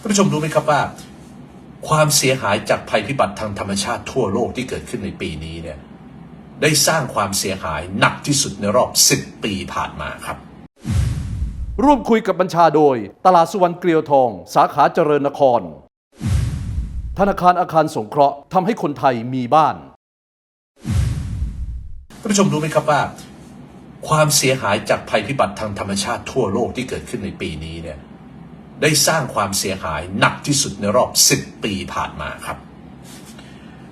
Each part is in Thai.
ท่านผู้ชมรู้ไหมครับว่า ความเสียหายจากภัยพิบัติทางธรรมชาติทั่วโลกที่เกิดขึ้นในปีนี้เนี่ยได้สร้างความเสียหายหนักที่สุดในรอบ 10 ปีผ่านมาครับ ร่วมคุยกับบัญชาโดย ตลาดสุวรรณเกลียวทอง สาขาเจริญนคร ธนาคารอาคารสงเคราะห์ทำให้คนไทยมีบ้านท่านผู้ชมรู้ไหมครับว่า ความเสียหายจากภัยพิบัติทางธรรมชาติทั่วโลกที่เกิดขึ้นในปีนี้เนี่ย ได้สร้างความเสียหายหนักที่สุดในรอบ 10 ปีผ่านมาครับ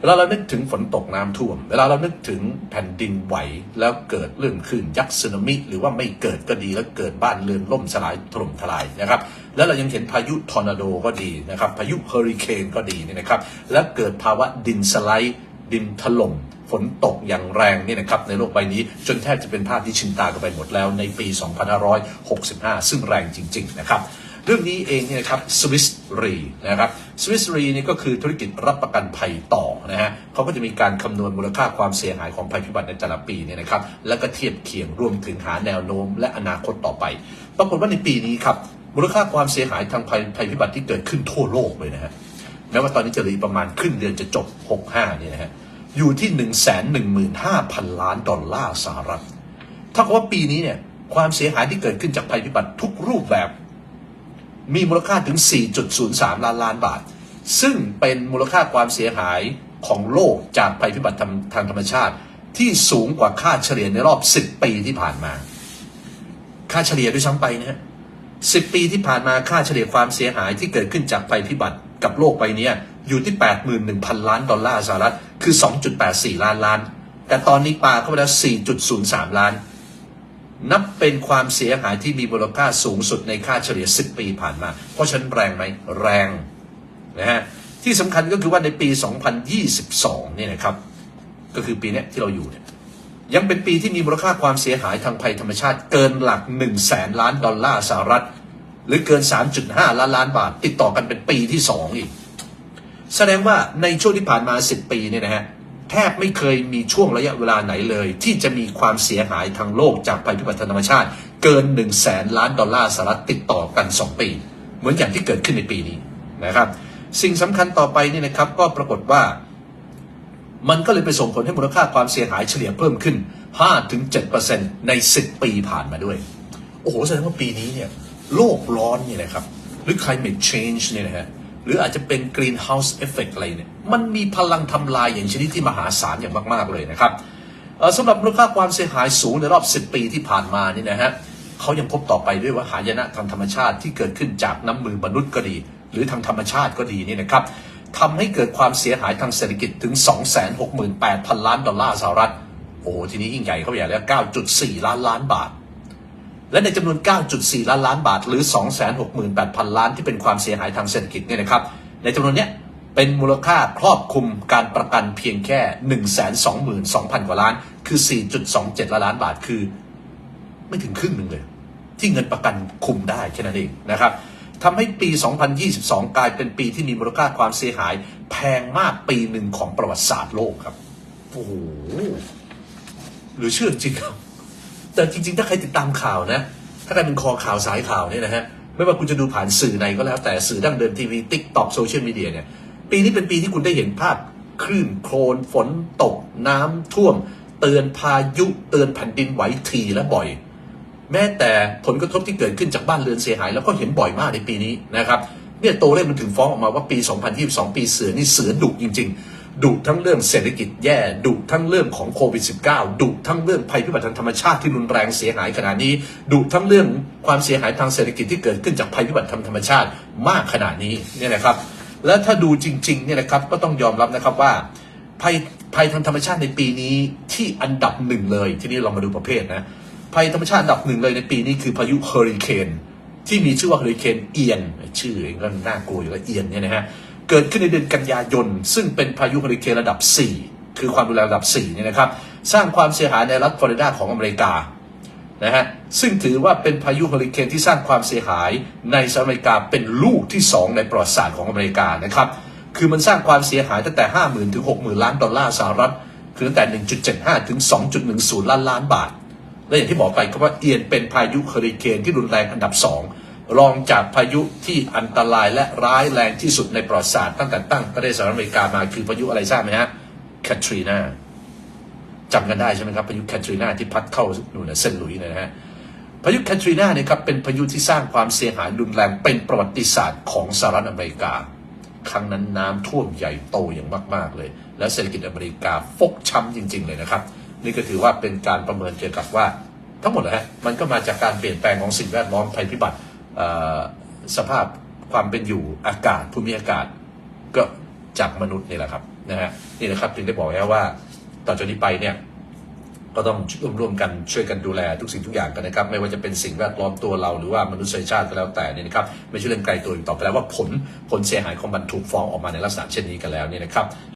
เวลาเรานึกถึงฝนตกน้ำท่วม เวลาเรานึกถึงแผ่นดินไหวแล้วเกิดเรื่องคลื่นยักษ์สึนามิ หรือว่าไม่เกิดก็ดีแล้วเกิดบ้านเรือนล่มสลายถล่มทลายนะครับ แล้วเรายังเห็นพายุทอร์นาโดก็ดีนะครับ พายุเฮอริเคนก็ดีเนี่ยนะครับ แล้วเกิดภาวะดินสไลด์ดินถล่มฝนตกอย่างแรงนี่นะครับในโลกใบนี้จนแทบจะเป็นภาพที่ชินตากันไปหมดแล้วในปี 2565 ซึ่งแรงจริง ๆ นะครับ เรื่องนี้เองเนี่ยครับสวิสรีนะครับสวิสรีนี่ก็คือธุรกิจรับประกันภัยต่อนะฮะเขาก็จะมีการคำนวณมูลค่าความเสียหายของภัยพิบัติในแต่ละปีเนี่ยนะครับแล้วก็เทียบเคียงรวมถึงหาแนวโน้ม และอนาคตต่อไป ปรากฏว่าในปีนี้ครับมูลค่าความเสียหายทางภัยภัยพิบัติที่เกิดขึ้นทั่วโลกเลยนะฮะแม้ว่าตอนนี้จะเหลือประมาณครึ่งเดือนจะจบ 65เนี่ยนะฮะอยู่ที่ 1 1 5 0 0 0 ล้านดอลลาร์สหรัฐถ้ากับว่าปีนี้เนี่ยความเสียหายที่เกิดขึ้นจากภัยพิบัติทุกรูปแบบ มีมูลค่าถึง 4.03 ล้านล้านบาท ซึ่งเป็นมูลค่าความเสียหายของโลกจากภัยพิบัติทางธรรมชาติ ที่สูงกว่าค่าเฉลี่ยในรอบ 10 ปีที่ผ่านมา ค่าเฉลี่ยด้วยซ้ำไปนะฮะ10ปีที่ผ่านมาค่าเฉลี่ยความเสียหายที่เกิดขึ้นจากภัยพิบัติกับโลกใบเนี้ยอยู่ที่ 81,000 ล้านดอลลาร์สหรัฐ คือ 2.84 ล้านล้าน แต่ตอนนี้ปาเข้าไปแล้ว 4.03 ล้าน นับเป็นความเสียหายที่มีมูลค่าสูงสุดในค่าเฉลี่ย 10 ปีผ่านมา เพราะฉะนั้นแรงไหมแรงนะฮะที่สำคัญก็คือว่าในปี 2022เนี่ยนะครับ ก็คือปีนี้ที่เราอยู่เนี่ยยังเป็นปีที่มีมูลค่าความเสียหายทางภัยธรรมชาติเกินหลัก1 0 0 0 0แสนล้านดอลลาร์สหรัฐ หรือเกิน 3.5 ล้านล้านบาท ติดต่อกันเป็นปีที่ 2 อีก แสดงว่าในช่วงที่ผ่านมา 10 ปีเนี่ยนะฮะ แทบไม่เคยมีช่วงระยะเวลาไหนเลย ที่จะมีความเสียหายทางโลกจากภัยพิบัติธรรมชาติเกิน1 0 0 0 0แสนล้านดอลลาร์สหรัฐติดต่อกัน 2 ปี เหมือนอย่างที่เกิดขึ้นในปีนี้นะครับ สิ่งสำคัญต่อไปนี่นะครับก็ปรากฏว่า มันก็เลยไปส่งผลให้มูลค่าความเสียหายเฉลี่ยเพิ่มขึ้น 5-7%ใน 10 ปีผ่านมาด้วย โอ้โหแสดงว่าปีนี้เนี่ยโลกร้อนเนี่ยนะครับหรือ climate change เนี่ยนะฮะ หรืออาจจะเป็น greenhouse effect อะไรเนี่ยมันมีพลังทำลายอย่างชนิดที่มหาศาลอย่างมากๆเลยนะครับสำหรับมูลค่าความเสียหายสูงในรอบ 10 ปีที่ผ่านมานี่นะฮะเขายังพบต่อไปด้วยว่าหายนะทางธรรมชาติที่เกิดขึ้นจากน้ำมือมนุษย์ก็ดี หรือทางธรรมชาติก็ดีนี่นะครับทำให้เกิดความเสียหายทางเศรษฐกิจถึง 268,000 ล้านดอลลาร์สหรัฐโอ้ทีนี้ยิ่งใหญ่เข้าไปใหญ่แล้ว 9.4 ล้านล้านบาท และในจำนวน 9.4 ล้านล้านบาท หรือ 268,000 ล้านที่เป็นความเสียหายทางเศรษฐกิจเนี่ยนะครับ ในจำนวนเนี้ยเป็นมูลค่าครอบคลุมการประกันเพียงแค่ 122,000 กว่าล้าน คือ 4.27 ล้านล้านบาท คือ ไม่ถึงครึ่งหนึ่งเลย ที่เงินประกันคุมได้แค่นั้นเองนะครับทำให้ปี 2022 กลายเป็นปีที่มีมูลค่าความเสียหาย แพงมากปีหนึ่งของประวัติศาสตร์โลกครับ โอ้โห หรือเชื่อจริงครับ แต่จริง ๆ ถ้าใครติดตามข่าวนะ ถ้าใครเป็นคอข่าวสายข่าวเนี่ยนะฮะ ไม่ว่าคุณจะดูผ่านสื่อไหนก็แล้ว แต่สื่อดั้งเดิมทีวีติ๊กต็อกโซเชียลมีเดียเนี่ย ปีนี้เป็นปีที่คุณได้เห็นภาพคลื่นโคลนฝนตก น้ำท่วม เตือนพายุเตือนแผ่นดินไหวทีและบ่อย แม้แต่ผลกระทบที่เกิดขึ้นจากบ้านเรือนเสียหาย แล้วก็เห็นบ่อยมากในปีนี้นะครับเนี่ยตัวเลขมันถึงฟ้องออกมาว่าปี 2022 ปีเสือนี่เสือดุจริง ๆ ดุทั้งเรื่องเศรษฐกิจแย่ดุทั้งเรื่องของโควิด -19 ดุทั้งเรื่องภัยพิบัติทางธรรมชาติที่รุนแรงเสียหายขนาดนี้ดุทั้งเรื่องความเสียหายทางเศรษฐกิจที่เกิดขึ้นจากภัยพิบัติทางธรรมชาติมากขนาดนี้เนี่ยนะครับ และถ้าดูจริงๆเนี่ยนะครับก็ต้องยอมรับนะครับว่าภัยภัยทางธรรมชาติในปีนี้ที่อันดับหนึ่งเลย ทีนี้เรามาดูประเภทนะภัยธรรมชาติอันดับหนึ่งเลยในปีนี้คือพายุเฮอริเคนที่มีชื่อว่าเฮอริเคนเอียนชื่อเองก็น่ากลัวอยู่แล้วเอียนเนี่ยนะฮะ เกิดขึ้นในเดือนกันยายน ซึ่งเป็นพายุเฮอริเคนระดับ 4 คือความรุนแรงระดับ4เนี่ยนะครับ สร้างความเสียหายในรัฐฟลอริดาของอเมริกานะฮะซึ่งถือว่าเป็นพายุเฮอริเคนที่สร้างความเสียหายในสหรัฐอเมริกาเป็นลูกที่ 2 ในประวัติศาสตร์ของอเมริกานะครับคือมันสร้างความเสียหายตั้งแต่ 50,000 ถึง 60,000 ล้านดอลลาร์สหรัฐ คือตั้งแต่ 1.75 ถึง 2.10 ล้านล้านบาท และอย่างที่บอกไปก็ว่าเอียนเป็นพายุเฮอริเคนที่รุนแรงอันดับ 2 รองจากพายุที่อันตรายและร้ายแรงที่สุดในประวัติศาสตร์ตั้งแต่ตั้งประเทศสหรัฐอเมริกามาคือพายุอะไรทราบไหมฮะแคทรีนาจำกันได้ใช่ไหมครับพายุแคทรีนาที่พัดเข้าหนูนะเส้นหลุยส์นะฮะพายุแคทรีนาเนี่ยครับเป็นพายุที่สร้างความเสียหายรุนแรงเป็นประวัติศาสตร์ของสหรัฐอเมริกา ครั้งนั้นน้ำท่วมใหญ่โตอย่างมากๆเลย และเศรษฐกิจอเมริกาฟกช้ำจริง ๆ เลยนะครับ นี่ก็ถือว่าเป็นการประเมินเกี่ยวกับว่า ทั้งหมดนะฮะมันก็มาจากการเปลี่ยนแปลงของสิ่งแวดล้อมภัยพิบัติ สภาพความเป็นอยู่อากาศภูมิอากาศก็จากมนุษย์นี่แหละครับนะฮะนี่นะครับถึงได้บอกแล้วว่าต่อจากนี้ไปเนี่ยก็ต้องร่วมร่วมกันช่วยกันดูแลทุกสิ่งทุกอย่างกันนะครับ ไม่ว่าจะเป็นสิ่งแวดล้อมตัวเราหรือว่ามนุษยชาติก็แล้วแต่นี่นะครับไม่ใช่เรื่องไกลตัวอีกต่อไปแล้วว่าผลผลเสียหายของมันถูกฟ้องออกมาในลักษณะเช่นนี้กันแล้วเนี่ยนะครับ